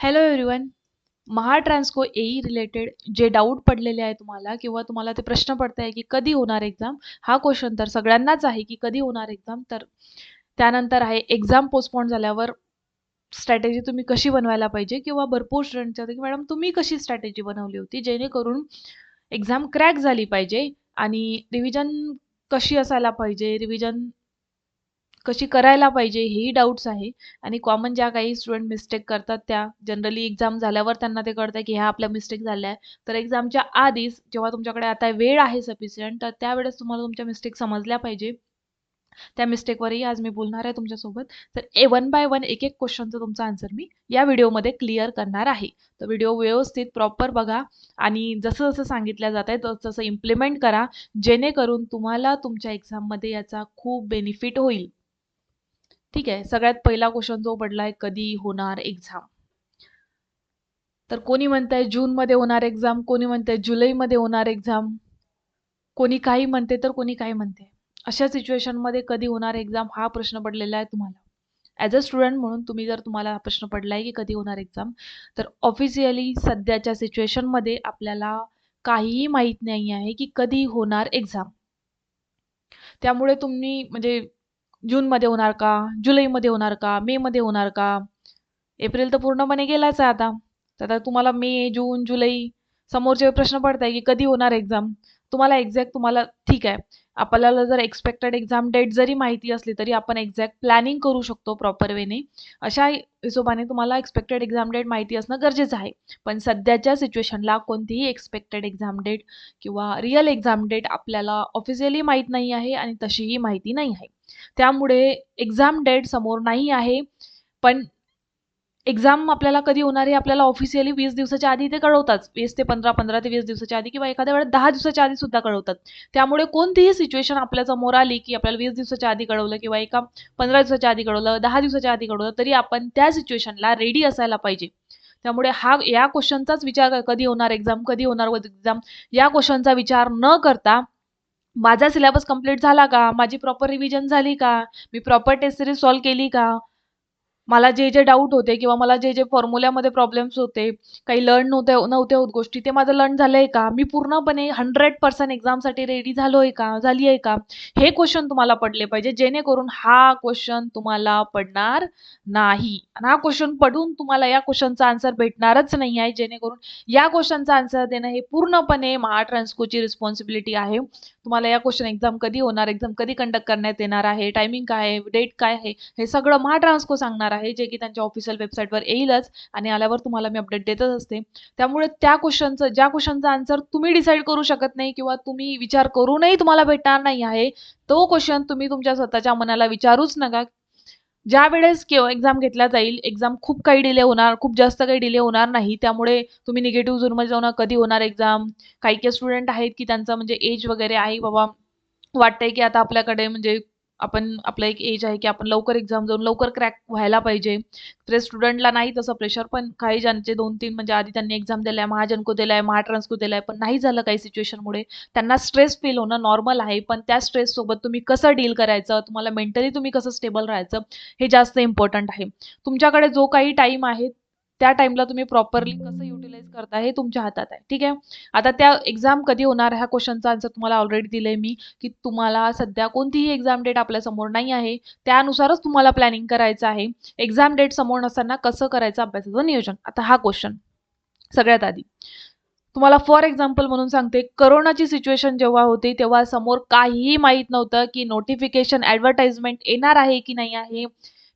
Hello everyone Maha Transco AE related जे doubt पडलेले आहे तुम्हाला किंवा तुम्हाला ते प्रश्न पडत आहे की कधी होणार एक्झाम हा क्वेश्चन तर सगळ्यांनाच आहे की कधी होणार एक्झाम तर त्यानंतर आहे एक्झाम पोस्टपोन झाल्यावर स्ट्रॅटेजी तुम्ही कशी बनवायला पाहिजे किंवा भरपूर स्टुडंटच्या की मॅडम तुम्ही कशी स्ट्रॅटेजी बनवली होती जेणेकरून एक्झाम क्रॅक झाली पाहिजे आणि रिव्हिजन कशी असायला पाहिजे रिव्हिजन कशी करायला पाहिजे हेही डाऊट्स आहे. आणि कॉमन ज्या काही स्टुडंट मिस्टेक करतात त्या जनरली एक्झाम झाल्यावर त्यांना ते कळतं की ह्या आपल्या मिस्टेक झाल्या आहे तर एक्झामच्या आधीच जेव्हा तुमच्याकडे आता वेळ आहे सफिशियंट तर त्यावेळेस तुम्हाला तुमच्या मिस्टेक समजल्या पाहिजे. त्या मिस्टेकवरही आज मी बोलणार आहे तुमच्यासोबत. तर ए वन बाय वन एक एक क्वेश्चनचं तुमचा आन्सर मी या व्हिडिओमध्ये क्लिअर करणार आहे. तर व्हिडिओ व्यवस्थित प्रॉपर बघा आणि जसं जसं सांगितलं जात आहे तसं तसं इम्प्लिमेंट करा. जेणेकरून तुम्हाला तुमच्या एक्झाममध्ये याचा खूप बेनिफिट होईल. ठीक आहे. सगळ्यात पहिला क्वेश्चन जो पडला आहे कधी होणार एक्झाम तर कोणी म्हणताय जूनमध्ये होणार एक्झाम कोणी म्हणताय जुलैमध्ये होणार एक्झाम कोणी काही म्हणते तर कोणी काही म्हणते. अशा सिच्युएशनमध्ये कधी होणार एक्झाम हा प्रश्न पडलेला आहे तुम्हाला. ॲज अ स्टुडंट म्हणून तुम्ही जर तुम्हाला हा प्रश्न पडला आहे की कधी होणार एक्झाम तर ऑफिशियली सध्याच्या सिच्युएशनमध्ये आपल्याला काहीही माहीत नाही आहे की कधी होणार एक्झाम त्यामुळे तुम्ही म्हणजे जूनमध्ये होणार का? जुलैमध्ये होणार का? मेमध्ये होणार का? एप्रिल तर पूर्णपणे गेलाच आहे आता. तर आता तुम्हाला मे जून जुलै समोरचे प्रश्न पडत आहे की कधी होणार एक्झाम तुम्हाला एक्झॅक्ट तुम्हाला ठीक आहे. आपल्याला जर एक्सपेक्टेड एक्झाम डेट जरी माहिती असली तरी आपण एक्झॅक्ट प्लॅनिंग करू शकतो प्रॉपर वेने अशा हिशोबाने तुम्हाला एक्सपेक्टेड एक्झाम डेट माहिती असणं गरजेचं आहे. पण सध्याच्या सिच्युएशनला कोणतीही एक्सपेक्टेड एक्झाम डेट किंवा रिअल एक्झाम डेट आपल्याला ऑफिशियली माहीत नाही आहे आणि तशीही माहिती नाही आहे. त्यामुळे एक्झाम डेट समोर नाही आहे. पण एक्झाम आपल्याला कधी होणार आहे आपल्याला ऑफिशियली वीस दिवसाच्या आधी ते कळवतात. वीस ते पंधरा पंधरा ते वीस दिवसाच्या आधी किंवा एखाद्या वेळेस दहा दिवसाच्या आधी सुद्धा कळवतात. त्यामुळे कोणतीही सिच्युएशन आपल्यासमोर आली की आपल्याला वीस दिवसाच्या आधी कळवलं किंवा एका पंधरा दिवसाच्या आधी कळवलं दहा दिवसाच्या आधी कळवलं तरी आपण त्या सिच्युएशनला रेडी असायला पाहिजे. त्यामुळे हा या क्वेश्चनचाच विचार कधी होणार एक्झाम कधी होणार एक्झाम या क्वेश्चनचा विचार न करता माझा सिलेबस कंप्लीट झाला का? माझी प्रॉपर रिव्हिजन झाली का? मी प्रॉपर टेस्ट सिरीज सॉल्व केली का? मला जे जे डाऊट होते किंवा मला जे जे फॉर्म्युल्यामध्ये प्रॉब्लेम्स होते काही लर्न नव्हते नव्हत्या होत गोष्टी ते माझं लर्न झालं आहे का? मी पूर्णपणे हंड्रेड पर्सेंट एक्झामसाठी रेडी झालो आहे का? झाली आहे का? हे क्वेश्चन तुम्हाला पडले पाहिजे. जेणेकरून हा क्वेश्चन तुम्हाला पडणार नाही. आणि हा क्वेश्चन पडून तुम्हाला या क्वेश्चनचा आन्सर भेटणारच नाही आहे. जेणेकरून या क्वेश्चनचा आन्सर देणं हे पूर्णपणे महा ट्रान्सकोची रिस्पॉन्सिबिलिटी आहे. तुम्हाला या क्वेश्चन एक्झाम कधी होणार? एक्झाम कधी कंडक्ट करण्यात येणार आहे? टायमिंग काय आहे? डेट काय आहे? हे सगळं महा ट्रान्सको सांगणार आहे. जे की त्यांच्या ऑफिशियल वेबसाईटवर येईलच आणि आल्यावर तुम्हाला मी अपडेट देतच असते. त्यामुळे त्या क्वेश्चनचं ज्या क्वेश्चनचा आन्सर तुम्ही डिसाईड करू शकत नाही किंवा तुम्ही विचार करूनही तुम्हाला भेटणार नाही आहे तो क्वेश्चन तुम्ही तुमच्या स्वतःच्या मनाला विचारूच नका. ज्या वेळेस एक्झाम घेतला जाईल एक्झाम खूप काही डिले होणार खूप जास्त काही डिले होणार नाही. त्यामुळे तुम्ही निगेटिव्ह झोनमध्ये जाऊन कधी होणार एक्झाम काही काही स्टुडंट आहेत की त्यांचं म्हणजे एज वगैरे आहे बाबा वाटतंय की आता आपल्याकडे म्हणजे आपण आपलं एक एज आहे की आपण लवकर एक्झाम जाऊन लवकर क्रॅक व्हायला पाहिजे. तर स्टुडंटला नाही तसं प्रेशर पण काही ज्यांचे दोन तीन म्हणजे आधी त्यांनी एक्झाम दिलाय महाजनको दिलाय महाट्रान्सको दिलाय पण नाही झालं काही सिच्युएशनमुळे त्यांना स्ट्रेस फील होणं नॉर्मल आहे. पण त्या स्ट्रेस सोबत तुम्ही कसं डील करायचं? तुम्हाला मेंटली तुम्ही कसं स्टेबल राहायचं? हे जास्त इम्पॉर्टंट आहे. तुमच्याकडे जो काही टाइम आहे त्या टाइमला तुम्ही प्रॉपरली कसं युटिलाइज करता हे तुमच्या हातात आहे. ठीक आहे? आता त्या एक्झाम कधी होणार? ह्या क्वेश्चनचा आन्सर तुम्हाला ऑलरेडी दिलंय मी की तुम्हाला सध्या कोणतीही एक्झाम डेट आपल्यासमोर नाही आहे. त्यानुसारच तुम्हाला प्लॅनिंग करायचं आहे. एक्झाम डेट समोर नसताना कसं करायचं अभ्यासाचं नियोजन? आता हा क्वेश्चन सगळ्यात आधी. तुम्हाला फॉर एक्झाम्पल म्हणून सांगते करोनाची सिच्युएशन जेव्हा होती तेव्हा समोर काहीही माहीत नव्हतं की नोटिफिकेशन ॲडव्हर्टाइजमेंट येणार आहे की नाही आहे.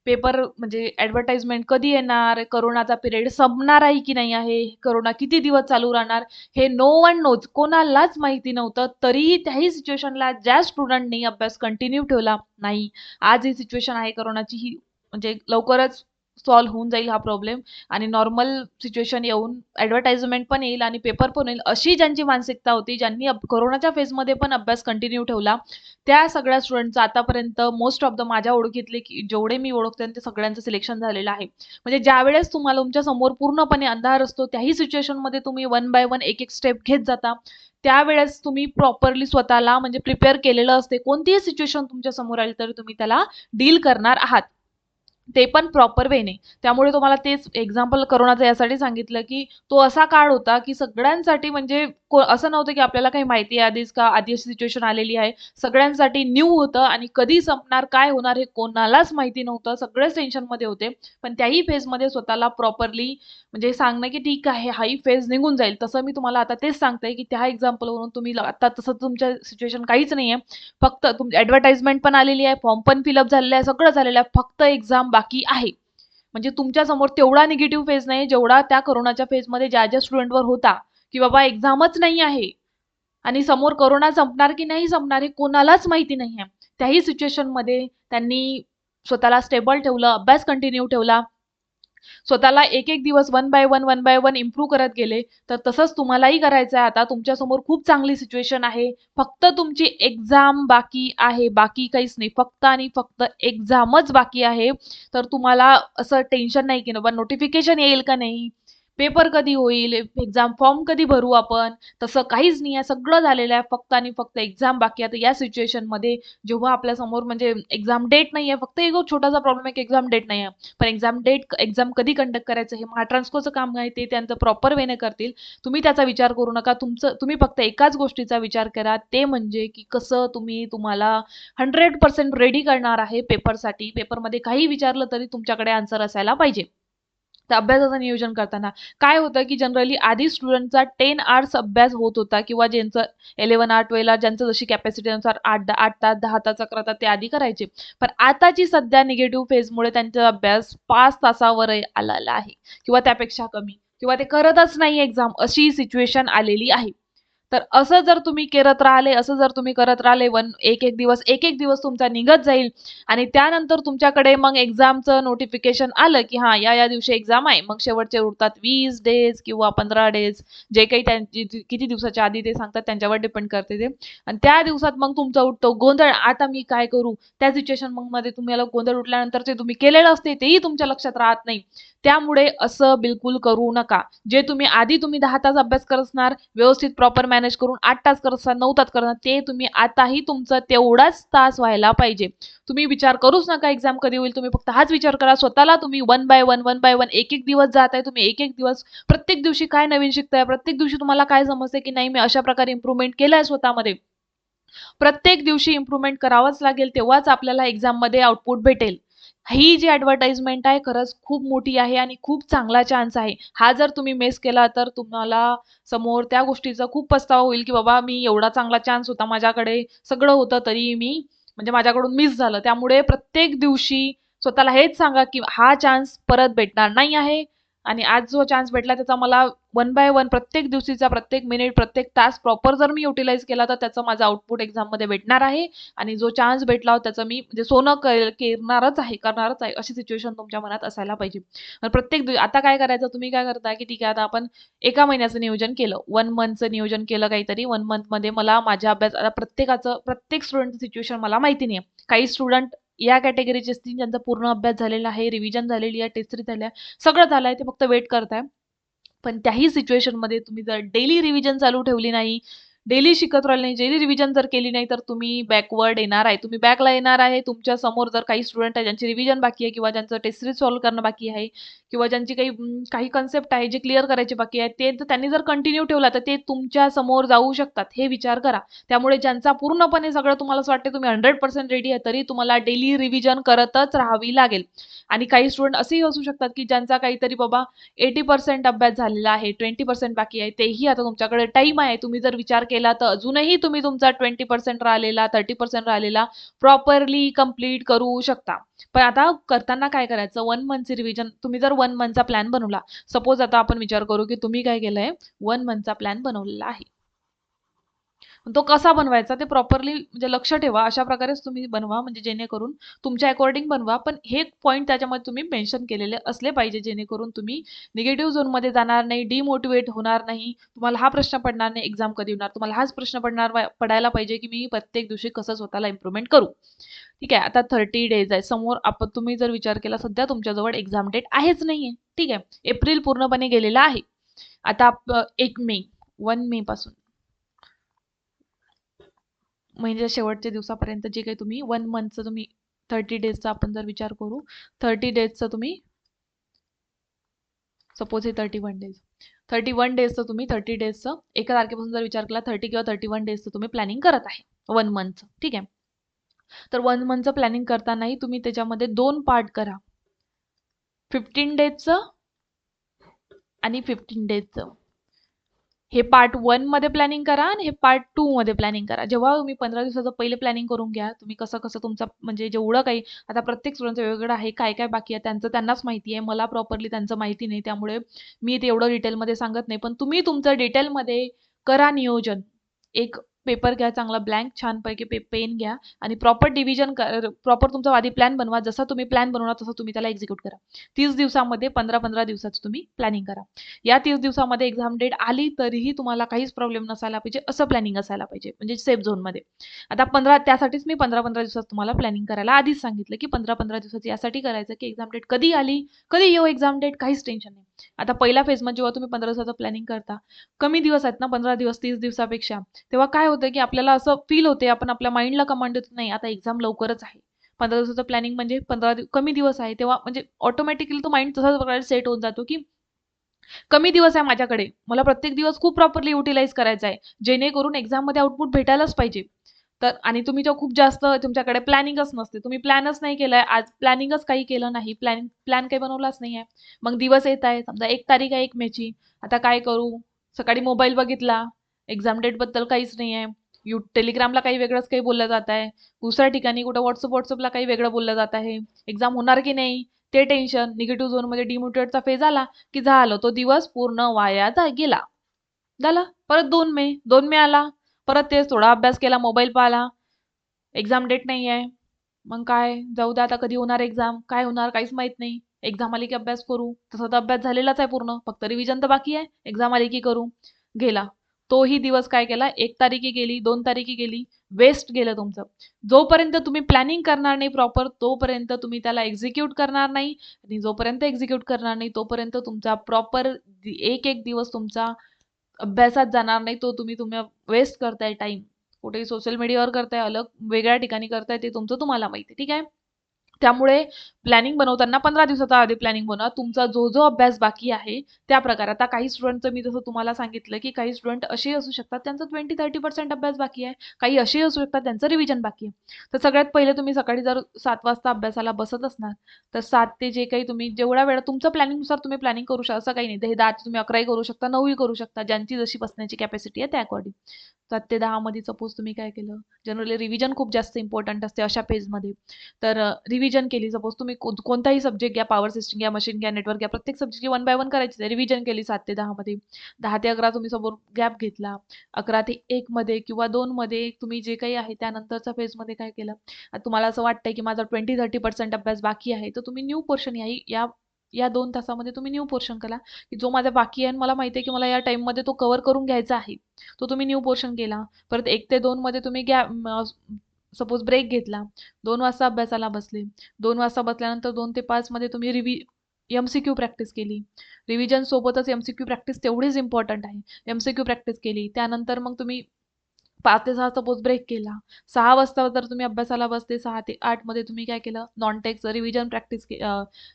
पेपर म्हणजे ॲडव्हर्टाइजमेंट कधी येणार? करोनाचा पिरियड संपणार आहे की नाही आहे? करोना किती दिवस चालू राहणार? हे नो वन नोज कोणालाच माहिती नव्हतं. तरीही त्याही सिच्युएशनला ज्या स्टुडंटनी अभ्यास कंटिन्यू ठेवला नाही. आज ही सिच्युएशन आहे करोनाची. ही म्हणजे लवकरच सॉल्व्ह होऊन जाईल हा प्रॉब्लेम आणि नॉर्मल सिच्युएशन येऊन ॲडव्हर्टाइजमेंट पण येईल आणि पेपर पण येईल. अशी ज्यांची मानसिकता होती ज्यांनी कोरोनाच्या फेजमध्ये पण अभ्यास कंटिन्यू ठेवला त्या सगळ्या स्टुडंटचं आतापर्यंत मोस्ट ऑफ द माझ्या ओळखीतले की जेवढे मी ओळखते ते सगळ्यांचं सिलेक्शन झालेलं आहे. म्हणजे ज्यावेळेस तुम्हाला तुमच्यासमोर पूर्णपणे अंधार असतो त्याही सिच्युएशनमध्ये तुम्ही वन बाय वन एक एक स्टेप घेत जाता. त्यावेळेस तुम्ही प्रॉपरली स्वतःला म्हणजे प्रिपेअर केलेलं असते. कोणतीही सिच्युएशन तुमच्यासमोर आली तरी तुम्ही त्याला डील करणार आहात. ते पण प्रॉपर वेने त्यामुळे तुम्हाला तेच एक्झाम्पल करोनाचं यासाठी सांगितलं की तो असा काळ होता की सगळ्यांसाठी म्हणजे को असं नव्हतं की आपल्याला काही माहिती आहे आधीच का आधी अशी सिच्युएशन आलेली आहे. सगळ्यांसाठी न्यू होतं आणि कधी संपणार काय होणार हे कोणालाच माहिती नव्हतं. सगळेच टेन्शनमध्ये होते. पण त्याही फेजमध्ये स्वतःला प्रॉपरली म्हणजे सांगणं की ठीक आहे हाही फेज निघून जाईल. तसं मी तुम्हाला आता तेच सांगते की त्या एक्झाम्पलवरून तुम्ही आता तसं तुमच्या सिच्युएशन काहीच नाही आहे फक्त तुम ॲडव्हर्टाइजमेंट पण आलेली आहे फॉर्म पण फिलअप झालेलं आहे सगळं झालेलं आहे. फक्त एक्झाम बाकी आहे. म्हणजे तुमच्यासमोर तेवढा निगेटिव्ह फेज नाही जेवढा त्या कोरोनाच्या फेजमध्ये ज्या ज्या स्टुडंटवर होता की बाबा एक्झामच नाही आहे. आणि समोर कोरोना संपणार की नाही संपणार हे कोणालाच माहिती नाही आहे त्याही सिच्युएशनमध्ये त्यांनी स्वतःला स्टेबल ठेवलं अभ्यास कंटिन्यू ठेवला. स्वतःला एक एक दिवस one by one one by one improve करत गेले तर तसंच तुम्हालाही करायचं आहे आता तुमच्यासमोर खूप चांगली सिच्युएशन आहे. फक्त तुमची एक्झाम बाकी आहे. बाकी काहीच नाही. फक्त आणि फक्त एक्झामच बाकी आहे. तर तुम्हाला असं टेन्शन नाही की बाबा नोटिफिकेशन येईल का नाही? पेपर कधी होईल एक्झाम फॉर्म कधी भरू आपण? तसं काहीच नाही आहे. सगळं झालेलं आहे. फक्त आणि फक्त एक्झाम बाकी आता तर या सिच्युएशनमध्ये जेव्हा आपल्यासमोर म्हणजे एक्झाम डेट नाही आहे फक्त एक छोटासा प्रॉब्लेम आहे की एक्झाम डेट नाही आहे. पण एक्झाम डेट एक्झाम कधी कंडक्ट करायचं हे महाट्रान्सकोचं काम आहे. ते त्यांचं प्रॉपर वेने करतील. तुम्ही त्याचा विचार करू नका. तुमचं तुम्ही फक्त एकाच गोष्टीचा विचार करा. ते म्हणजे की कसं तुम्ही तुम्हाला हंड्रेड पर्सेंट रेडी करणार आहे पेपरसाठी पेपरमध्ये काही विचारलं तरी तुमच्याकडे आन्सर असायला पाहिजे. तर अभ्यासाचं नियोजन करताना. काय होतं की जनरली आधी स्टुडंटचा टेन आवर्स अभ्यास होत होता किंवा ज्यांचं इलेव्हन आर ट्वेल्व ज्यांचं जशी कॅपॅसिटीनुसार आठ आठ तास दहा तास अकरा तास ते आधी करायचे. पण आताची सध्या निगेटिव्ह फेजमुळे त्यांचा अभ्यास पाच तासावर आलेला आहे. किंवा त्यापेक्षा कमी. किंवा ते करतच नाही एक्झाम अशी सिच्युएशन आलेली आहे. तर असं जर तुम्ही करत राहिले असं जर तुम्ही करत राहिले वन एक एक दिवस एक एक दिवस तुमचा निघत जाईल. आणि त्यानंतर तुमच्याकडे मग एक्झामचं नोटिफिकेशन आलं की हां या या दिवशी एक्झाम आहे. मग शेवटचे उरतात वीस डेज किंवा पंधरा डेज जे काही त्यांची किती दिवसाच्या आधी ते सांगतात त्यांच्यावर डिपेंड करते ते. आणि त्या दिवसात मग तुमचा उठतो. गोंधळ आता मी काय करू? त्या सिच्युएशन मग मध्ये तुम्हाला गोंधळ उठल्यानंतर जे तुम्ही केलेलं असते तेही तुमच्या लक्षात राहत नाही. त्यामुळे असं बिलकुल करू नका. जे तुम्ही आधी तुम्ही दहा तास अभ्यास करत असणार व्यवस्थित प्रॉपर मॅनेज करून आठ तास करत असा नऊ तास करणार ते तुम्ही आताही तुमचं तेवढाच तास व्हायला पाहिजे. तुम्ही विचार करूच नका एक्झाम कधी होईल तुम्ही फक्त हाच विचार करा स्वतःला तुम्ही one by one one by one एक एक दिवस जात आहे तुम्ही एक एक दिवस प्रत्येक दिवशी काय नवीन शिकताय प्रत्येक दिवशी तुम्हाला काय समजते की नाही मी अशा प्रकारे इम्प्रूव्हमेंट केलं आहे स्वतःमध्ये. प्रत्येक दिवशी इम्प्रूव्हमेंट करावंच लागेल तेव्हाच आपल्याला एक्झाममध्ये आउटपुट भेटेल. ही जी ॲडव्हर्टाइजमेंट आहे खरंच खूप मोठी आहे आणि खूप चांगला चान्स आहे. हा जर तुम्ही मिस केला तर तुम्हाला समोर त्या गोष्टीचा खूप पस्तावा होईल की बाबा मी एवढा चांगला चान्स होता माझ्याकडे सगळं होतं तरी मी म्हणजे माझ्याकडून मिस झालं. त्यामुळे प्रत्येक दिवशी स्वतःला हेच सांगा की हा चान्स परत भेटणार नाही आहे. आणि आज जो चान्स भेटला त्याचा मला वन बाय वन प्रत्येक दिवशीचा प्रत्येक मिनिट प्रत्येक तास प्रॉपर जर मी युटिलाइज केला तर त्याचं माझं आउटपुट एक्झाममध्ये भेटणार आहे. आणि जो चान्स भेटला त्याचं मी म्हणजे सोनं करणारच आहे करणारच आहे अशी सिच्युएशन तुमच्या मनात असायला पाहिजे. प्रत्येक आता काय करायचं? तुम्ही काय करताय की ठीक आहे आता आपण एका महिन्याचं नियोजन केलं. वन मंथचं नियोजन केलं काहीतरी. वन मंथमध्ये मला माझ्या अभ्यास आता प्रत्येकाचं प्रत्येक स्टुडंटचं सिच्युएशन मला माहिती नाही आहे काही स्टुडंट या कॅटेगरीचे असतील ज्यांचा पूर्ण अभ्यास झालेला आहे रिव्हिजन झालेली आहे टेस्ट झाल्या सगळं झालं आहे ते फक्त वेट करताय. पण त्याही सिच्युएशनमध्ये तुम्ही जर डेली रिव्हिजन चालू ठेवली नाही डेली शिकत राहिले नाही डेली रिव्हिजन जर केली नाही तर तुम्ही बॅकवर्ड येणार आहे. तुम्ही बॅकला येणार आहे. तुमच्यासमोर जर काही स्टुडंट आहे ज्यांची रिव्हिजन बाकी आहे किंवा ज्यांचं टेस्ट सिरीज सॉल्व्ह करणं बाकी आहे किंवा ज्यांची काही काही कन्सेप्ट आहे जे क्लिअर करायचे बाकी आहे ते त्यांनी जर कंटिन्यू ठेवला तर ते तुमच्यासमोर जाऊ शकतात. हे विचार करा. त्यामुळे ज्यांचा पूर्णपणे सगळं तुम्हाला असं वाटते तुम्ही हंड्रेड पर्सेंट रेडी आहे तरी तुम्हाला डेली रिव्हिजन करतच राहावी लागेल. आणि काही स्टुडंट असेही असू शकतात की ज्यांचा काहीतरी बाबा एटी पर्सेंट अभ्यास झालेला आहे ट्वेंटी पर्सेंट बाकी आहे तेही आता तुमच्याकडे टाईम आहे. तुम्ही जर विचार केला तर अजूनही तुम्ही तुमचा ट्वेंटी पर्सेंट राहिलेला थर्टी पर्सेंट राहिलेला प्रॉपरली कंप्लीट करू शकता. पण आता करताना काय करायचं? वन मंथचे रिव्हिजन तुम्ही जर वन मंथचा प्लॅन बनवला सपोज आता आपण विचार करू की तुम्ही काय केलंय? वन मंथचा प्लॅन बनवलेला आहे. तो कसा बनवायचा ते प्रॉपरली म्हणजे लक्ष ठेवा. अशा प्रकारेच तुम्ही बनवा म्हणजे जेणेकरून तुमच्या अकॉर्डिंग बनवा. पण हे पॉईंट त्याच्यामध्ये तुम्ही मेन्शन केलेले असले पाहिजे जेणेकरून तुम्ही निगेटिव्ह झोनमध्ये जाणार नाही डिमोटिवेट होणार नाही. तुम्हाला हा प्रश्न पडणार नाही एक्झाम कधी होणार? तुम्हाला हाच प्रश्न पडणार पडायला पाहिजे की मी प्रत्येक दिवशी कसं स्वतःला इम्प्रूव्हमेंट करू? ठीक आहे आता थर्टी डेज आहे. समोर आपण तुम्ही जर विचार केला सध्या तुमच्याजवळ एक्झाम डेट आहेच नाहीये. ठीक आहे एप्रिल पूर्णपणे गेलेला आहे. आता एक मे वन मे पासून. महिन्याच्या शेवटच्या दिवसापर्यंत जे काही तुम्ही वन मंथचं तुम्ही थर्टी डेजचा आपण जर विचार करू थर्टी डेजचं तुम्ही सपोज हे thirty one days thirty one डेजचं तुम्ही थर्टी डेजचं एका तारखेपासून जर विचार केला थर्टी किंवा थर्टी वन डेजचं तुम्ही प्लॅनिंग करत आहे वन मंथचं ठीक आहे? तर वन मंथचं प्लॅनिंग करतानाही तुम्ही त्याच्यामध्ये दोन पार्ट करा. फिफ्टीन डेजचं आणि फिफ्टीन डेजचं हे पार्ट वनमध्ये प्लॅनिंग करा आणि हे पार्ट टू मध्ये प्लॅनिंग करा. जेव्हा तुम्ही पंधरा दिवसाचं पहिले प्लॅनिंग करून घ्या तुम्ही कसं कसं तुमचा म्हणजे जेवढं काही आता प्रत्येक स्टुडंटचं वेगवेगळं आहे काय काय बाकी आहे त्यांचं त्यांनाच माहिती आहे. मला प्रॉपरली त्यांचं माहिती नाही त्यामुळे मी ते एवढं डिटेलमध्ये सांगत नाही. पण तुम्ही तुमचं डिटेलमध्ये करा नियोजन. एक पेपर घ्या चांगला ब्लँक छानपैकी पे पेन घ्या आणि प्रॉपर डिव्हिजन प्रॉपर तुमचा आधी प्लॅन बनवा. जसा तुम्ही प्लॅन बनवणार तसं तुम्ही त्याला एक्झिक्यूट करा. तीस दिवसामध्ये पंधरा पंधरा दिवसाचं तुम्ही प्लॅनिंग करा. या तीस दिवसामध्ये एक्झाम डेट आली तरीही तुम्हाला काहीच प्रॉब्लेम नसायला पाहिजे. असं प्लॅनिंग असायला पाहिजे. म्हणजे सेफ झोनमध्ये आता पंधरा त्यासाठीच मी पंधरा पंधरा दिवसात तुम्हाला प्लॅनिंग करायला आधीच सांगितलं की पंधरा पंधरा दिवसात यासाठी करायचं की एक्झाम डेट कधी आली? कधी येऊ एक्झाम डेट काहीच टेन्शन नाही. आता पहिल्या फेजमध्ये जेव्हा तुम्ही पंधरा दिवसाचं प्लॅनिंग करता कमी दिवस आहेत ना पंधरा दिवस तीस दिवसापेक्षा तेव्हा काय होतं की आपल्याला असं फील होते आपण आपल्या माइंडला कमांड देतो नाही आता एक्झाम लवकरच आहे. पंधरा दिवसाचं प्लॅनिंग म्हणजे पंधरा दिव कमी दिवस आहे. तेव्हा म्हणजे ऑटोमॅटिकली तो माइंड तसाच प्रकारे सेट होऊन जातो की कमी दिवस आहे माझ्याकडे. मला प्रत्येक दिवस खूप प्रॉपरली युटिलाइज करायचा आहे. जेणेकरून एक्झाममध्ये आउटपुट भेटायलाच पाहिजे. तर आणि तुम्ही जेव्हा खूप जास्त तुमच्याकडे प्लॅनिंगच नसते तुम्ही प्लॅनच नाही केलाय आज प्लॅनिंगच काही केलं नाही प्लॅनिंग प्लॅन काही बनवलाच नाही आहे. मग दिवस येत आहे समजा एक तारीख आहे एक मेची. आता काय करू? सकाळी मोबाईल बघितला. एक्झाम डेटबद्दल काहीच नाही आहे यू टेलिग्रामला काही वेगळंच काही बोललं जात आहे. दुसऱ्या ठिकाणी कुठं व्हॉट्सअप व्हॉट्सअपला काही वेगळं बोललं जात आहे. एक्झाम होणार की नाही? ते टेन्शन निगेटिव्ह झोनमध्ये डिमोटिवेटचा फेज आला की झालं. तो दिवस पूर्ण वाया जा गेला. झाला. परत दोन मे. दोन मे आला. परत तेच थोडा अभ्यास केला मोबाईल पाहिला. एक्झाम डेट नाही आहे मग काय? जाऊ द्या आता कधी होणार एक्झाम काय होणार? काहीच माहीत नाही. एक्झाम आली की अभ्यास करू. तसा तर अभ्यास झालेलाच आहे पूर्ण. फक्त रिव्हिजन तर बाकी आहे. एक्झाम आली की करू. गेला. तोही दिवस काय केला? एक तारीखी गेली दोन तारीखी गेली वेस्ट गेलं तुमचं. जोपर्यंत तुम्ही प्लॅनिंग करणार नाही प्रॉपर तोपर्यंत तुम्ही त्याला एक्झिक्यूट करणार नाही. आणि जोपर्यंत एक्झिक्यूट करणार नाही तोपर्यंत तुमचा प्रॉपर एक एक दिवस तुमचा अभ्यासात जाणार नाही. तो तुम्ही तुम्ही वेस्ट करताय टाइम कुठेही सोशल मीडियावर करताय अलग वेगळ्या ठिकाणी करताय ते तुमचं तुम्हाला माहिती ठीक आहे? त्यामुळे प्लॅनिंग बनवताना पंधरा दिवसाचा आधी प्लॅनिंग बनवा. तुमचा जो जो अभ्यास बाकी आहे त्या प्रकारे. आता काही स्टुडंटचं मी जसं तुम्हाला सांगितलं की काही स्टुडंट असे असू शकतात त्यांचा ट्वेंटी थर्टी पर्सेंट अभ्यास बाकी आहे. काही असे असू शकतात त्यांचं रिव्हिजन बाकी आहे. तर सगळ्यात पहिले तुम्ही सकाळी जर सात वाजता अभ्यासाला बसत असणार तर सात ते जे काही तुम्ही जेवढा वेळा तुमचं प्लॅनिंगनुसार तुम्ही प्लॅनिंग करू शकता असं काही नाही. हे दहा तुम्ही अकराही करू शकता नऊही करू शकता. ज्यांची जशी बसण्याची कॅपॅसिटी आहे त्या अकॉर्डिंग सात ते दहामध्ये सपोज तुम्ही काय केलं? जनरली रिव्हिजन खूप जास्त इम्पॉर्टंट असते अशा पेजमध्ये तर रिव्हिजन केली सपोज तुम्ही कोणताही सब्जेक्ट घ्या पॉवर सिस्टम घ्या मशीन घ्या नेटवर्क घ्या प्रत्येक सब्जेक्टची वन बाय वन करायची रिव्हिजन केली सात ते दहामध्ये दहा ते अकरा तुम्ही समोर गॅप घेतला. अकरा ते एकमध्ये किंवा दोनमध्ये तुम्ही जे काही आहे त्यानंतरच्या फेजमध्ये काय केलं? तुम्हाला असं वाटतंय की माझा ट्वेंटी थर्टी पर्सेंट अभ्यास बाकी आहे तर तुम्ही न्यू पोर्शन या या दोन तासामध्ये तुम्ही न्यू पोर्शन करा की जो माझा बाकी आहे आणि मला माहिती आहे की मला या टाईममध्ये तो कवर करून घ्यायचा आहे तो तुम्ही न्यू पोर्शन केला. परत एक ते दोनमध्ये तुम्ही गॅप सपोज ब्रेक घेतला. दोन वाजता अभ्यासाला बसले. दोन वाजता बसल्यानंतर दोन ते पाचमध्ये तुम्ही रिव्ही एम सी क्यू प्रॅक्टिस केली. रिव्हिजनसोबतच एम सी क्यू प्रॅक्टिस तेवढीच इम्पॉर्टंट आहे. एम सी क्यू प्रॅक्टिस केली. त्यानंतर मग तुम्ही पाच ते सहा सपोज ब्रेक केला. सहा वाजता जर तुम्ही अभ्यासाला बसते सहा ते आठमध्ये तुम्ही काय केलं? नॉन टेक्स रिव्हिजन प्रॅक्टिस के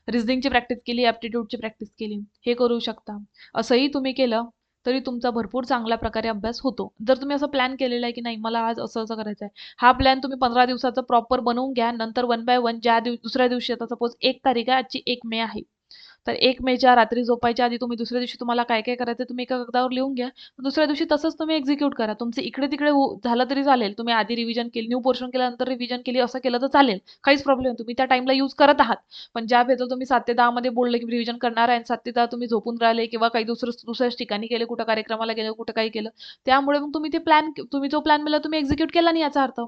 रिजनिंगची प्रॅक्टिस केली ॲप्टिट्यूडची प्रॅक्टिस केली. हे करू शकता. असंही तुम्ही केलं तरी तुमचा भरपूर चांगल्या प्रकारे अभ्यास होतो. जर तुम्ही असं प्लॅन केलेला आहे की नाही मला आज असं असं करायचं आहे हा प्लॅन तुम्ही पंधरा दिवसाचा प्रॉपर बनवून घ्या. नंतर वन बाय वन ज्या दिव दुसऱ्या दिवशी आता सपोज एक तारीख आहे आजची एक मे आहे. तर एक मेच्या रात्री झोपायच्या आधी तुम्ही दुसऱ्या दिवशी तुम्हाला काय काय करायचं तुम्ही एका कागदावर लिहून घ्या. दुसऱ्या दिवशी तसंच तुम्ही एक्झिक्यूट करा. तुमचं इकडे तिकडे झालं तरी चालेल. तुम्ही आधी रिव्हिजन केली न्यू पोर्शन केल्यानंतर रिव्हिजन केली असं केलं तर चालेल. काहीच प्रॉब्लेम तुम्ही त्या टाइमला यूज करत आहात. पण ज्या वेळेला तुम्ही सात ते दहामध्ये बोलले की रिव्हिजन करणार आहे आणि सात ते दहा तुम्ही झोपून राहिले किंवा काही दुसरं दुसऱ्याच ठिकाणी गेले कुठं कार्यक्रमाला गेले कुठं काही केलं त्यामुळे मग तुम्ही ते प्लॅन तुम्ही जो प्लॅन मिळाला तुम्ही एक्झिक्यूट केला नाही याचा अर्थ.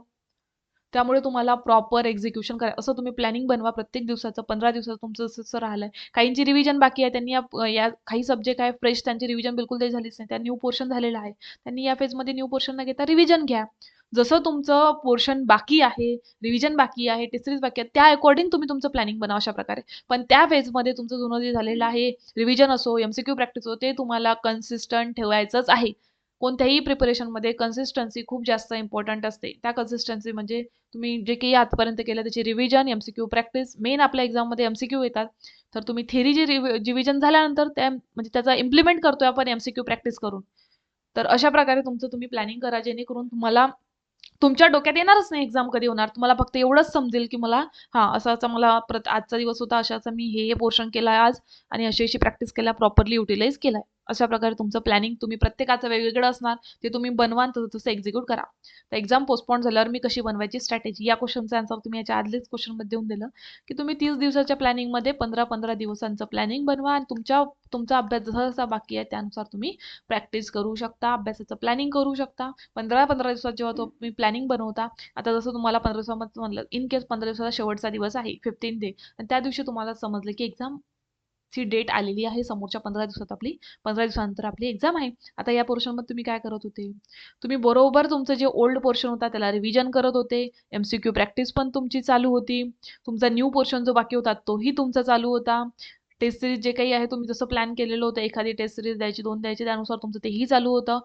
त्यामुळे तुम्हाला प्रॉपर एक्झिक्युशन करा असं तुम्ही प्लॅनिंग बनवा प्रत्येक दिवसाचं पंधरा दिवसाचं तुमचं जसं राहिलं आहे काहींची रिव्हिजन बाकी आहे त्यांनी या या काही सब्जेक्ट आहे फ्रेश त्यांची रिव्हिजन बिलकुल ते झालीच नाही. त्या न्यू पोर्शन झालेलं आहे. त्यांनी या फेजमध्ये न्यू पोर्शन न घेता रिव्हिजन घ्या. जसं तुमचं पोर्शन बाकी आहे रिव्हिजन बाकी आहे टेस्ट बाकी आहे त्या अकॉर्डिंग तुम्ही तुमचं प्लॅनिंग बनवा अशा प्रकारे. पण त्या फेजमध्ये तुमचं जुनं जे झालेलं आहे रिव्हिजन असो एमसीक्यू प्रॅक्टिस असो ते तुम्हाला कन्सिस्टंट ठेवायचंच आहे. कोणत्याही प्रिपरेशनमध्ये कन्सिस्टन्सी खूप जास्त इम्पॉर्टंट असते. त्या कन्सिस्टन्सी म्हणजे तुम्ही जे काही आतापर्यंत केलं त्याची revision M C Q practice main आपल्या एक्झाममध्ये एम सी क्यू येतात. तर तुम्ही थेरी जी रिव्हिजन झाल्यानंतर त्या म्हणजे त्याचा इम्प्लिमेंट करतोय आपण एम सी क्यू प्रॅक्टिस करून. तर अशा प्रकारे तुमचं तुम्ही प्लॅनिंग करा जेणेकरून तुम्हाला तुमच्या डोक्यात येणारच नाही एक्झाम कधी होणार. तुम्हाला फक्त एवढंच समजेल की मला हा असा असा मला प्रत आजचा दिवस होता अशा मी हे हे पोर्शन केलाय आज आणि अशी अशी प्रॅक्टिस केल्या प्रॉपरली युटिलाइज केलाय. अशा प्रकारे तुमचं प्लॅनिंग तुम्ही प्रत्येकाचं वेगवेगळं असणार ते तुम्ही बनवा तसं तसं एक्झिक्यूट करा. तर एक्झाम पोस्टपॉन झाल्यावर मी कशी बनवायची स्ट्रॅटेजी या क्वेश्चनचा आन्सर तुम्ही याच्या आधलेच क्वेश्चनमध्ये देऊन दिलं की तुम्ही तीस दिवसाच्या प्लॅनिंगमध्ये पंधरा पंधरा दिवसांचं प्लॅनिंग बनवा आणि तुमच्या तुमचा अभ्यास जसा जसा बाकी आहे त्यानुसार तुम्ही प्रॅक्टिस करू शकता अभ्यासाचं प्लॅनिंग करू शकता. पंधरा पंधरा दिवसात जेव्हा तुम्ही प्लॅनिंग बनवता आता जसं तुम्हाला पंधरा दिवसामध्ये म्हणलं इन केस पंधरा दिवसाचा शेवटचा दिवस आहे फिफ्टीन डे आणि त्या दिवशी तुम्हाला समजलं की एक्झाम ची डेट आलेली आहे समोरच्या पंधरा दिवसात आपली. पंधरा दिवसानंतर आपली एक्झाम आहे. आता या पोर्शनमध्ये तुम्ही काय करत होते? तुम्ही बरोबर तुमचं जे ओल्ड पोर्शन होता त्याला रिव्हिजन करत होते. एम सी क्यू प्रॅक्टिस पण तुमची चालू होती. तुमचा न्यू पोर्शन जो बाकी होता तोही तुमचा चालू होता. टेस्ट सिरीज जे काही आहे तुम्ही जसं प्लॅन केलेलं होतं एखादी टेस्ट सिरीज द्यायची दोन द्यायची त्यानुसार तुमचं तेही चालू होतं.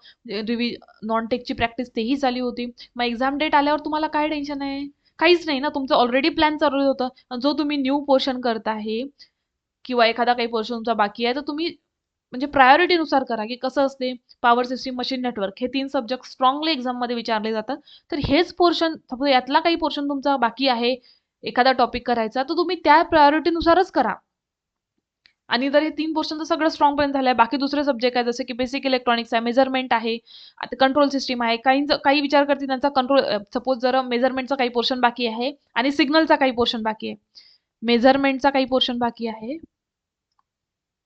रिव्हि नॉन टेकची प्रॅक्टिस तेही चालू होती. मग एक्झाम डेट आल्यावर तुम्हाला काय टेन्शन आहे? काहीच नाही ना. तुमचं ऑलरेडी प्लॅन चालू होतं. आणि जो तुम्ही न्यू पोर्शन करता आहे किंवा एखादा काही पोर्शन तुमचा बाकी आहे तर तुम्ही म्हणजे प्रायोरिटीनुसार करा की कसं असते पॉवर सिस्टीम मशीन नेटवर्क हे तीन सब्जेक्ट स्ट्रॉंगली एक्झाममध्ये विचारले जातात. तर हेच पोर्शन फक्त यातला काही पोर्शन तुमचा बाकी आहे एखादा टॉपिक करायचा तर तुम्ही त्या प्रायोरिटीनुसारच करा. आणि जर हे तीन पोर्शन तर सगळं स्ट्रॉंग पर्यंत झालं आहे बाकी दुसरे सब्जेक्ट आहे जसे की बेसिक इलेक्ट्रॉनिक्स आहे मेजरमेंट आहे आता कंट्रोल सिस्टीम आहे. काही काही विचार करतील त्यांचा कंट्रोल सपोज जर मेजरमेंटचा काही पोर्शन बाकी आहे आणि सिग्नलचा काही पोर्शन बाकी आहे. मेजरमेंटचा काही पोर्शन बाकी आहे.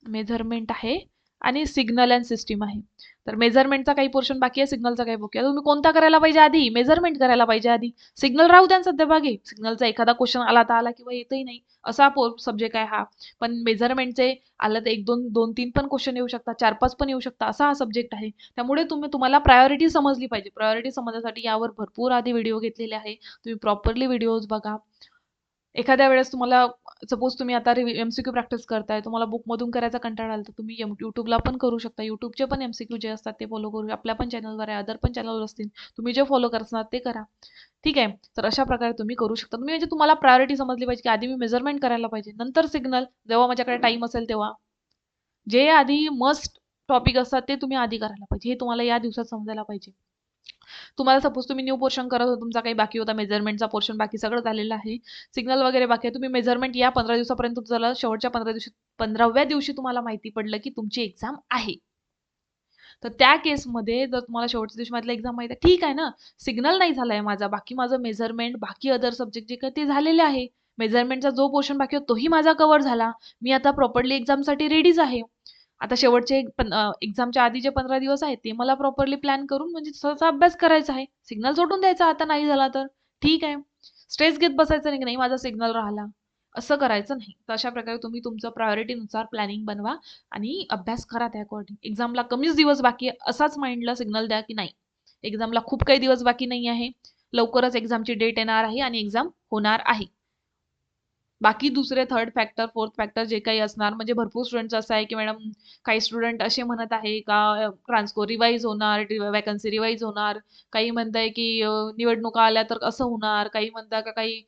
मेझरमेंट आहे आणि सिग्नल अँड सिस्टीम आहे. तर मेजरमेंटचा काही पोर्शन बाकी आहे सिग्नलचा काही बाकी आहे. तुम्ही कोणता करायला पाहिजे आधी? मेजरमेंट करायला पाहिजे आधी. सिग्नल राहू द्या सध्या बागे सिग्नलचा एखादा क्वेश्चन आला तर आला किंवा येतही नाही. असा सब्जेक्ट आहे हा. पण मेजरमेंटचे आलं तर एक दोन दोन तीन पण क्वेश्चन येऊ शकतात. चार पाच पण येऊ शकतात. असा हा सब्जेक्ट आहे. त्यामुळे तुम्ही तुम्हाला प्रायोरिटी समजली पाहिजे. प्रायोरिटी समजण्यासाठी यावर भरपूर आधी व्हिडिओ घेतलेले आहे. तुम्ही प्रॉपरली व्हिडिओज बघा. एखाद्या वेळेस तुम्हाला सपोज तुम्ही आता एम सी क्यू प्रॅक्टिस करताय तुम्हाला बुकमधून करायचा कंटाळा आला तर तुम्ही युट्यूबला पण करू शकता. युट्यूबचे पण एम सी क्यू जे असतात ते फॉलो करू आपल्या पण चॅनलवर आहे अदर पण चॅनलवर असतील तुम्ही जे फॉलो करणार ते करा. ठीक आहे? तर अशा प्रकारे तुम्ही करू शकता. तुम्ही म्हणजे तुम्हाला प्रायोरिटी समजली पाहिजे की आधी मी मेजरमेंट करायला पाहिजे. नंतर सिग्नल जेव्हा माझ्याकडे टाईम असेल तेव्हा. जे आधी मस्ट टॉपिक असतात ते तुम्ही आधी करायला पाहिजे. हे तुम्हाला या दिवसात समजायला पाहिजे. तुम्हाला सपोज तुम्ही न्यू पोर्शन करत होता तुमचा काही बाकी होता मेजरमेंटचा पोर्शन बाकी सगळं झालेलं आहे. सिग्नल वगैरे बाकी आहे. तुम्ही मेजरमेंट या पंधरा दिवसापर्यंत झालं शेवटच्या पंधरा दिवशी पंधराव्या दिवशी तुम्हाला माहिती पडलं की तुमची एक्झाम आहे. तर त्या केसमध्ये जर तुम्हाला शेवटच्या दिवशी माझ्या एक्झाम माहिती आहे ठीक आहे ना? सिग्नल नाही झालाय माझा. बाकी माझं मेजरमेंट बाकी अदर सब्जेक्ट जे काही ते झालेले आहे. मेजरमेंटचा जो पोर्शन बाकी होता तोही माझा कव्हर झाला. मी आता प्रॉपरली एक्झामसाठी रेडीच आहे. आता शेवटचे एक्झामच्या आधी जे पंधरा दिवस आहेत ते मला प्रॉपरली प्लॅन करून म्हणजे सहसा अभ्यास करायचा आहे. सिग्नल सोडून द्यायचा आता नाही झाला तर. ठीक आहे. स्ट्रेस घेत बसायचं नाही नाही माझा सिग्नल राहिला. असं करायचं नाही. तर अशा प्रकारे तुम्ही तुमचं प्रायोरिटीनुसार प्लॅनिंग बनवा आणि अभ्यास करा त्या अकॉर्डिंग एक्झामला कमीच दिवस बाकी आहे असाच माइंडला सिग्नल द्या की नाही. एक्झामला खूप काही दिवस बाकी नाही आहे. लवकरच एक्झामची डेट येणार आहे आणि एक्झाम होणार आहे. बाकी दुसरे थर्ड फॅक्टर फोर्थ फॅक्टर जे काही असणार म्हणजे भरपूर स्टुडंट्स असं आहे की मॅडम काही स्टुडंट असे म्हणत आहे का ट्रान्सको रिवाईज होणार वॅकन्सी रिवाईज होणार काही म्हणताय की निवडणुका आल्या तर असं होणार काही म्हणताय का काही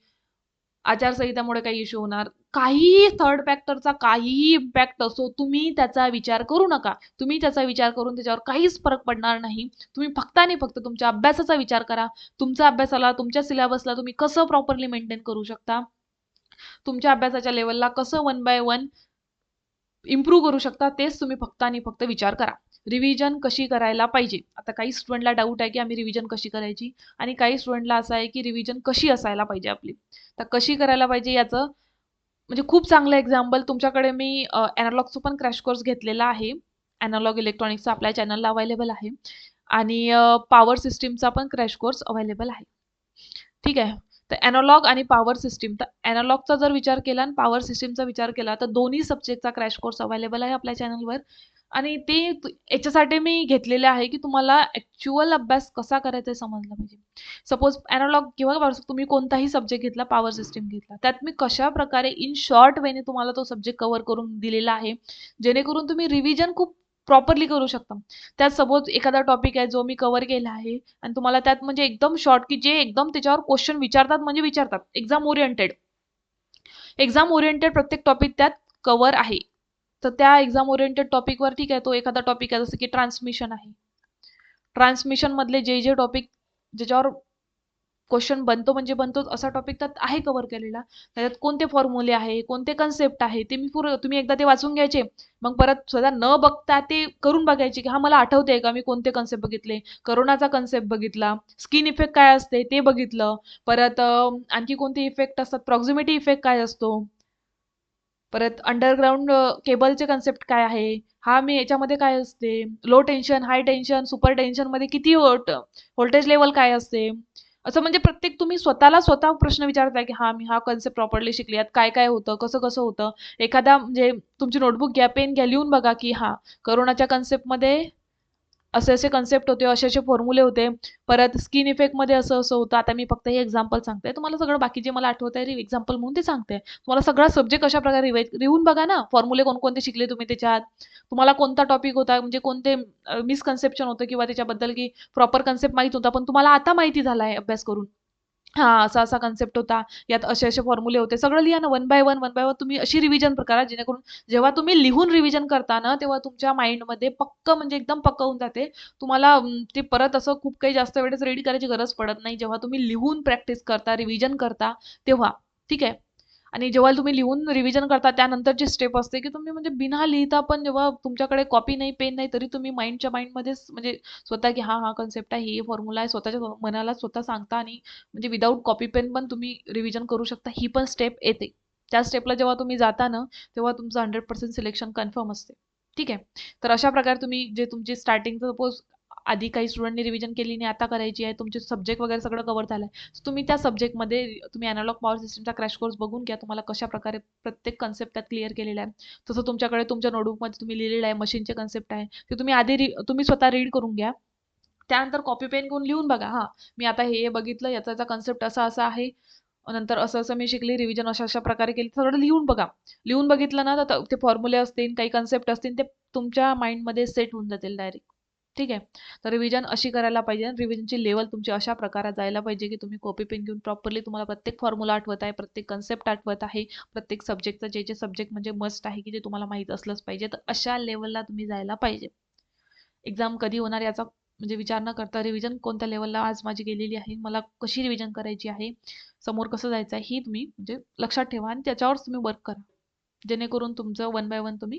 आचारसंहितामुळे काही इश्यू होणार. काही थर्ड फॅक्टरचा काहीही इम्पॅक्ट असो तुम्ही त्याचा विचार करू नका. तुम्ही त्याचा विचार करून त्याच्यावर काहीच फरक पडणार नाही. तुम्ही फक्त आणि फक्त तुमच्या अभ्यासाचा विचार करा. तुमच्या अभ्यासाला तुमच्या सिलेबसला तुम्ही कसं प्रॉपरली मेंटेन करू शकता? तुमच्या अभ्यासाच्या लेवलला कसं वन बाय वन इम्प्रूव्ह करू शकता तेच तुम्ही फक्त आणि फक्त विचार करा. रिव्हिजन कशी करायला पाहिजे? आता काही स्टुडंटला डाऊट आहे की आम्ही रिव्हिजन कशी करायची? आणि काही स्टुडंटला असं आहे की रिव्हिजन कशी असायला पाहिजे आपली? तर कशी करायला पाहिजे याचं म्हणजे खूप चांगलं एक्झाम्पल तुमच्याकडे मी अॅनालॉगचं पण क्रॅश कोर्स घेतलेला आहे. अॅनालॉग इलेक्ट्रॉनिक्सचा आपल्या चॅनलला अवेलेबल आहे. आणि पॉवर सिस्टीमचा पण क्रॅश कोर्स अवेलेबल आहे. ठीक आहे? तर अॅनालॉग आणि पॉवर सिस्टीम तर अॅनालॉगचा जर विचार केला आणि पॉवर सिस्टीमचा विचार केला तर दोन्ही सब्जेक्टचा क्रॅश कोर्स अवेलेबल आहे आपल्या चॅनलवर आणि ते याच्यासाठी मी घेतलेले आहे की तुम्हाला ॲक्च्युअल अभ्यास कसा करायचा आहे समजला पाहिजे. सपोज अॅनालॉग किंवा तुम्ही कोणताही सब्जेक्ट घेतला पॉवर सिस्टीम घेतला त्यात मी कशा प्रकारे इन शॉर्ट वेने तुम्हाला तो सब्जेक्ट कव्हर करून दिलेला आहे जेणेकरून तुम्ही रिव्हिजन खूप प्रॉपरली करू शकता. त्यात सपोज एखादा टॉपिक आहे जो मी कव्हर केला आहे आणि तुम्हाला त्यात म्हणजे एकदम शॉर्ट की जे एकदम त्याच्यावर क्वेश्चन विचारतात म्हणजे विचारतात. एक्झाम ओरिएंटेड एक्झाम ओरिएंटेड प्रत्येक टॉपिक त्यात कव्हर आहे. तर त्या एक्झाम ओरिएंटेड टॉपिकवर ठीक आहे तो एखादा टॉपिक आहे जसं की ट्रान्समिशन आहे. ट्रान्समिशन मधले जे जे टॉपिक ज्याच्यावर क्वेश्चन बनतो म्हणजे बनतो असा टॉपिक त्यात आहे कव्हर केलेला. त्याच्यात कोणते फॉर्म्युले आहे कोणते कन्सेप्ट आहे ते मी पूर्ण तुम्ही एकदा ते वाचून घ्यायचे. मग परत स्वतः न बघता ते करून बघायचे की हा मला आठवते का मी कोणते कन्सेप्ट बघितले. करोनाचा कन्सेप्ट बघितला स्किन इफेक्ट काय असते ते बघितलं. परत आणखी कोणते इफेक्ट असतात प्रॉक्झिमिटी इफेक्ट काय असतो. परत अंडरग्राऊंड केबलचे कन्सेप्ट काय आहे. हा मी याच्यामध्ये काय असते? Low tension high tension super टेन्शनमध्ये किती व्होल्टेज लेवल काय असते? असं म्हणजे प्रत्येक तुम्ही स्वतःला स्वतः प्रश्न विचारताय की हा मी हा कन्सेप्ट प्रॉपरली शिकली. यात काय काय होतं? कसं कसं होतं? एखादा म्हणजे तुमची नोटबुक घ्या पेन घ्या लिहून बघा की हा करोनाच्या कन्सेप्टमध्ये असे असे कन्सेप्ट होते असे असे फॉर्म्युले होते. परत स्किन इफेक्टमध्ये असं असं होतं. आता मी फक्त हे एक्झाम्पल सांगते. तुम्हाला सगळं बाकी जे मला आठवत आहे एक्झाम्पल म्हणून ते सांगते. तुम्हाला सगळा सब्जेक्ट कशा प्रकारे रिवाईज रिहून बघा ना फॉर्म्युले कोणकोणते शिकले तुम्ही त्याच्यात? तुम्हाला कोणता टॉपिक होता? म्हणजे कोणते मिसकन्सेप्शन होतं किंवा त्याच्याबद्दल की प्रॉपर कन्सेप्ट माहीत होता पण तुम्हाला आता माहिती झाला आहे अभ्यास करून. हा असा असा कन्सेप्ट होता. यात असे असे फॉर्म्युले होते. सगळं लिहा ना one by one one by one तुम्ही अशी रिव्हिजन करा जेणेकरून जेव्हा तुम्ही लिहून रिव्हिजन करता ना तेव्हा तुमच्या माइंडमध्ये पक्क म्हणजे एकदम पक्क होऊन जाते. तुम्हाला ते परत असं खूप काही जास्त वेळेस रेडी करायची गरज पडत नाही. जेव्हा तुम्ही लिहून प्रॅक्टिस करता रिव्हिजन करता तेव्हा. ठीक आहे? आणि जेव्हा तुम्ही लिहून रिव्हिजन करता त्यानंतरची स्टेप असते की तुम्ही म्हणजे बिना लिहिता पण जेव्हा तुमच्याकडे कॉपी नाही पेन नाही तरी तुम्ही माइंडच्या माइंडमध्येच म्हणजे स्वतः की हा हा कन्सेप्ट आहे हे फॉर्म्युला आहे स्वतःच्या मनाला स्वतः सांगता आणि म्हणजे विदाऊट कॉपी पेन पण तुम्ही रिव्हिजन करू शकता. ही पण स्टेप येते. त्या स्टेपला जेव्हा तुम्ही जाता ना तेव्हा तुमचं हंड्रेड पर्सेंट सिलेक्शन कन्फर्म असते. ठीक आहे? तर अशा प्रकारे तुम्ही जे तुमची स्टार्टिंग सपोज आधी काही स्टुडंटनी रिव्हिजन केली नाही आता करायची आहे तुमचे सब्जेक्ट वगैरे सगळं कव्हर झालं आहे तुम्ही त्या सब्जेक्टमध्ये तुम्ही ॲनालॉग पॉवर सिस्टमचा क्रॅश कोर्स बघून घ्या तुम्हाला कशा प्रकारे प्रत्येक कन्सेप्ट त्यात क्लिअर केलेला आहे. तसं तुमच्याकडे तुमच्या नोटबुकमध्ये तुम्ही लिहिलेलं आहे मशीनचे कन्सेप्ट आहे ते तुम्ही आधी तुम्ही स्वतः रीड करून घ्या. त्यानंतर कॉपी पेन घेऊन लिहून बघा हां. मी आता हे बघितलं याचा याचा कन्सेप्ट असा असा आहे. नंतर असं असं मी शिकली रिव्हिजन अशा अशा प्रकारे केली. थोडं लिहून बघा. लिहून बघितलं ना तर ते फॉर्म्युले असतील काही कन्सेप्ट असतील ते तुमच्या माइंडमध्ये सेट होऊन जातील डायरेक्ट ठीक आहे. तर रिव्हिजन अशी करायला पाहिजे. रिव्हिजनची लेवल तुमची अशा प्रकारे जायला पाहिजे की तुम्ही कॉपी पेन घेऊन प्रॉपरली तुम्हाला प्रत्येक फॉर्म्युला आठवत आहे प्रत्येक कन्सेप्ट आठवत आहे प्रत्येक सब्जेक्टचं जे जे सब्जेक्ट म्हणजे मस्ट आहे की जे तुम्हाला माहीत असलंच पाहिजे. तर अशा लेवलला तुम्ही जायला पाहिजे. एक्झाम कधी होणार याचा म्हणजे विचार न करता रिव्हिजन कोणत्या लेवलला आज माझी गेलेली आहे मला कशी रिव्हिजन करायची आहे समोर कसं जायचं आहे ही तुम्ही म्हणजे लक्षात ठेवा आणि त्याच्यावरच तुम्ही वर्क करा. जेणेकरून तुमचं वन बाय वन तुम्ही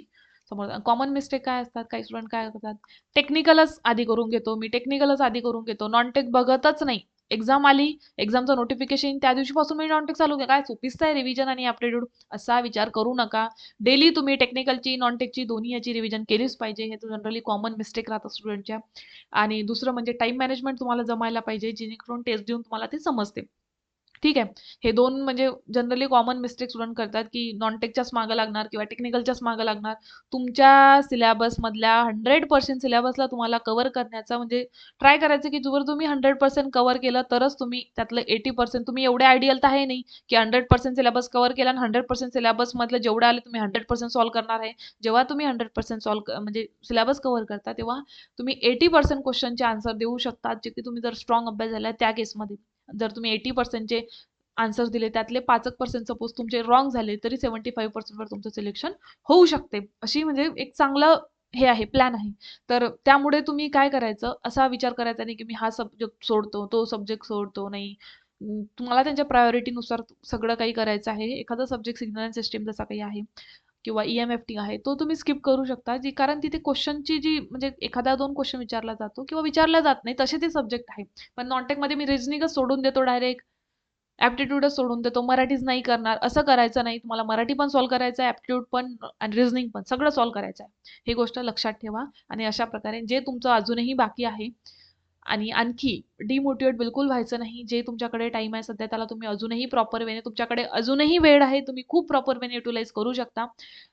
समोर कॉमन मिस्टेक काय असतात? काही स्टुडंट काय करतात? टेक्निकलच आधी करून घेतो. मी टेक्निकलच आधी करून घेतो. नॉन टेक बघतच नाही. एक्झाम आली एक्झामचं नोटिफिकेशन त्या दिवशीपासून मी नॉन टेक चालू काय चुकीस्त आहे रिव्हिजन आणि ॲप्टिट्यूड असा विचार करू नका. डेली तुम्ही टेक्निकलची नॉन टेकची दोन्ही याची रिव्हिजन केलीच पाहिजे. हे जनरली कॉमन मिस्टेक राहतात स्टुडंटच्या आणि दुसरं म्हणजे टाईम मॅनेजमेंट तुम्हाला जमायला पाहिजे जेणेकरून टेस्ट देऊन तुम्हाला ते समजते. ठीक आहे. हे दोन म्हणजे जनरली कॉमन मिस्टेक स्टुडंट करतात की नॉन टेकच्याच मागं लागणार किंवा टेक्निकलच्याच मागं लागणार. तुमच्या सिलेबसमधल्या हंड्रेड पर्सेंट सिलेबसला तुम्हाला कव्हर करण्याचा म्हणजे ट्राय करायचं की जर तुम्ही हंड्रेड पर्सेंट कव्हर केलं तरच तुम्ही त्यातलं एटी पर्सेंट तुम्ही एवढे आयडियल तर आहे नाही की हंड्रेड पर्सेंट सिलेबस कव्हर केला आणि हंड्रेड पर्सेंट सिलेबसमधलं जेवढे आले तुम्ही हंड्रेड पर्सेंट सॉल्व्ह करणार आहे. जेव्हा तुम्ही हंड्रेड पर्सेंट सॉल्व्ह म्हणजे सिलेबस कव्हर करता तेव्हा तुम्ही एटी पर्सेंट क्वेश्चनचे आन्सर देऊ शकता. जे की तुम्ही जर स्ट्रॉंग अभ्यास झाला त्या केसमध्ये जर तुम्ही एटी पर्सेंटचे आन्सर दिले त्यातले पाच पर्सेंट सपोज तुमचे रॉंग झाले तरी सेव्हन्टी फाईव्ह पर्सेंटवर तुमचं सिलेक्शन होऊ शकते. अशी म्हणजे एक चांगलं हे आहे प्लॅन आहे. तर त्यामुळे तुम्ही काय करायचं? असा विचार करायचा नाही की मी हा सब्जेक्ट सोडतो तो सब्जेक्ट सोडतो नाही. तुम्हाला त्यांच्या प्रायोरिटीनुसार सगळं काही करायचं आहे. एखादा सब्जेक्ट सिग्नल सिस्टीम जसा काही आहे. किंवा ई एम एफ टी आहे तो तुम्ही स्किप करू शकता. जी कारण तिथे क्वेश्चनची जी म्हणजे एखादा दोन क्वेश्चन विचारला जातो किंवा विचारला जात नाही तसे ते सब्जेक्ट आहे पण नॉनटेकमध्ये मी रिजनिंगच सोडून देतो डायरेक्ट ॲप्टिट्यूडच सोडून देतो. मराठीच नाही करणार. असं करायचं नाही. तुम्हाला मराठी पण सॉल्व्ह करायचं आहे ॲप्टिट्यूड पण आणि रिजनिंग पण. सगळं सॉल्व्ह करायचं आहे. ही गोष्ट लक्षात ठेवा. आणि अशा प्रकारे जे तुमचं अजूनही बाकी आहे आणि आणखी डिमोटिवेट बिलकुल व्हायचं नाही. जे तुमच्याकडे टाईम आहे सध्या त्याला तुम्ही अजूनही प्रॉपर वेने तुमच्याकडे अजूनही वेळ आहे तुम्ही खूप प्रॉपर वेने युटिलाइज करू शकता.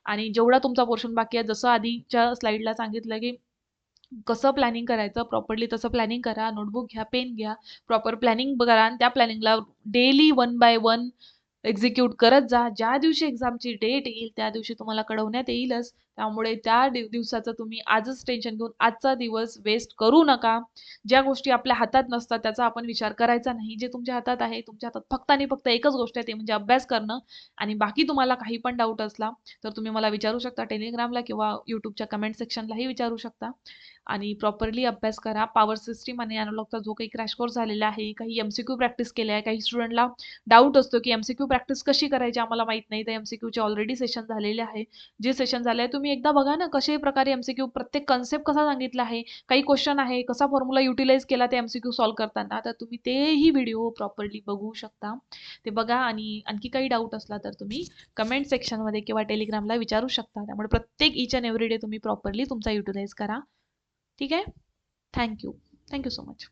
आणि जेवढा तुमचा पोर्शन बाकी आहे जसं आधीच्या स्लाईडला सांगितलं की कसं प्लॅनिंग करायचं प्रॉपरली तसं प्लॅनिंग करा नोटबुक घ्या पेन घ्या प्रॉपर प्लॅनिंग करा आणि त्या प्लॅनिंगला daily one by one execute करत जा. ज्या दिवशी एक्झामची डेट येईल त्या दिवशी तुम्हाला कळवण्यात येईलच. त्यामुळे त्या दिवसाचं तुम्ही आजच टेन्शन घेऊन आजचा दिवस वेस्ट करू नका. ज्या गोष्टी आपल्या हातात नसतात त्याचा आपण विचार करायचा नाही. जे तुमच्या हातात आहे तुमच्या हातात फक्त आणि फक्त एकच गोष्ट आहे ते म्हणजे अभ्यास करणं. आणि बाकी तुम्हाला काही पण डाऊट असला तर तुम्ही मला विचारू शकता टेलिग्रामला किंवा यूट्यूबच्या कमेंट सेक्शनलाही विचारू शकता. आणि प्रॉपरली अभ्यास करा. पॉवर सिस्टीम आणि अॅनालॉगचा जो काही क्रॅश कोर्स झालेला आहे काही एमसीक्यू क्यू प्रॅक्टिस केल्या आहे काही स्टुडंटला डाऊट असतो की एमसीक्यू प्रॅक्टिस कशी करायची आम्हाला माहीत नाही. तर एमसीक्यूचे ऑलरेडी सेशन झालेले आहे. जे सेशन झाले आहे तुम्ही एकदा बघा ना कशाही प्रकारे एमसीक्यू प्रत्येक कन्सेप्ट कसा सांगितला आहे काही क्वेश्चन आहे कसा फॉर्म्युला युटिलाइज केला ते एमसीक्यू सॉल्व सॉल्व्ह करताना तर तुम्ही तेही व्हिडिओ प्रॉपरली बघू शकता. ते बघा आणि आणखी काही डाऊट असला तर तुम्ही कमेंट सेक्शनमध्ये किंवा टेलिग्रामला विचारू शकता. त्यामुळे प्रत्येक इच अँड एव्हरी डे तुम्ही प्रॉपरली तुमचा युटिलाइज करा. ठीक आहे? Thank you thank you so much